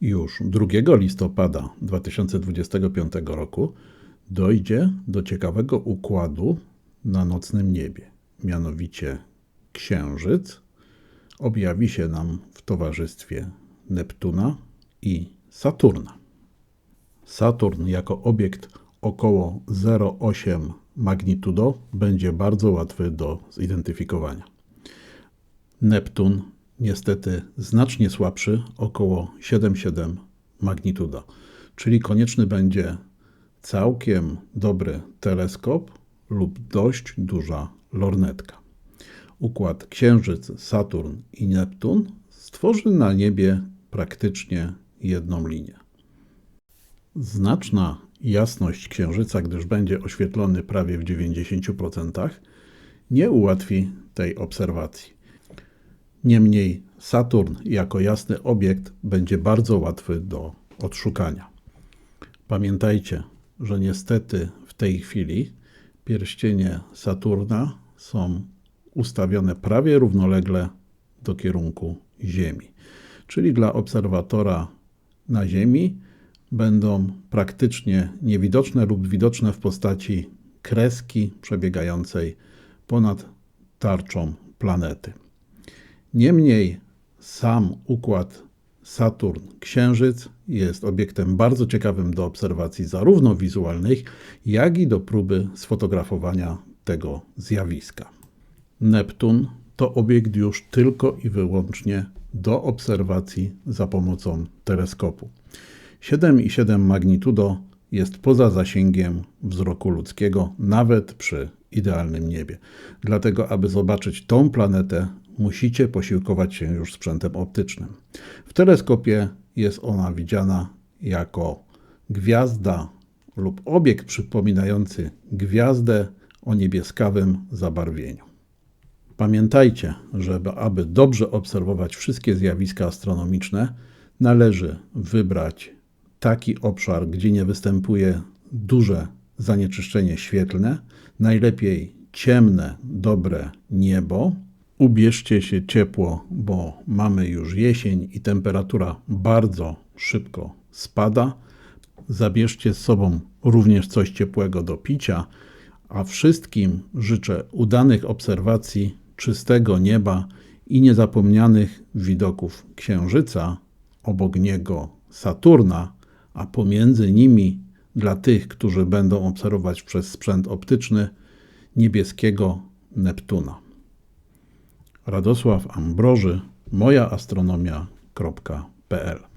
Już 2 listopada 2025 roku dojdzie do ciekawego układu na nocnym niebie. Mianowicie Księżyc objawi się nam w towarzystwie Neptuna i Saturna. Saturn jako obiekt około 0,8 magnitudo będzie bardzo łatwy do zidentyfikowania. Neptun niestety znacznie słabszy, około 7,7 magnitudo, czyli konieczny będzie całkiem dobry teleskop lub dość duża lornetka. Układ Księżyc, Saturn i Neptun stworzy na niebie praktycznie jedną linię. Znaczna jasność Księżyca, gdyż będzie oświetlony prawie w 90%, nie ułatwi tej obserwacji. Niemniej Saturn jako jasny obiekt będzie bardzo łatwy do odszukania. Pamiętajcie, że niestety w tej chwili pierścienie Saturna są ustawione prawie równolegle do kierunku Ziemi. Czyli dla obserwatora na Ziemi będą praktycznie niewidoczne lub widoczne w postaci kreski przebiegającej ponad tarczą planety. Niemniej sam układ Saturn-Księżyc jest obiektem bardzo ciekawym do obserwacji zarówno wizualnych, jak i do próby sfotografowania tego zjawiska. Neptun to obiekt już tylko i wyłącznie do obserwacji za pomocą teleskopu. 7,7 magnitudo jest poza zasięgiem wzroku ludzkiego, nawet przy idealnym niebie. Dlatego, aby zobaczyć tą planetę, musicie posiłkować się już sprzętem optycznym. W teleskopie jest ona widziana jako gwiazda lub obiekt przypominający gwiazdę o niebieskawym zabarwieniu. Pamiętajcie, że aby dobrze obserwować wszystkie zjawiska astronomiczne, należy wybrać taki obszar, gdzie nie występuje duże zanieczyszczenie świetlne, najlepiej ciemne, dobre niebo. Ubierzcie się ciepło, bo mamy już jesień i temperatura bardzo szybko spada. Zabierzcie z sobą również coś ciepłego do picia, a wszystkim życzę udanych obserwacji, czystego nieba i niezapomnianych widoków Księżyca, obok niego Saturna, a pomiędzy nimi dla tych, którzy będą obserwować przez sprzęt optyczny niebieskiego Neptuna. Radosław Ambroży, mojaastronomia.pl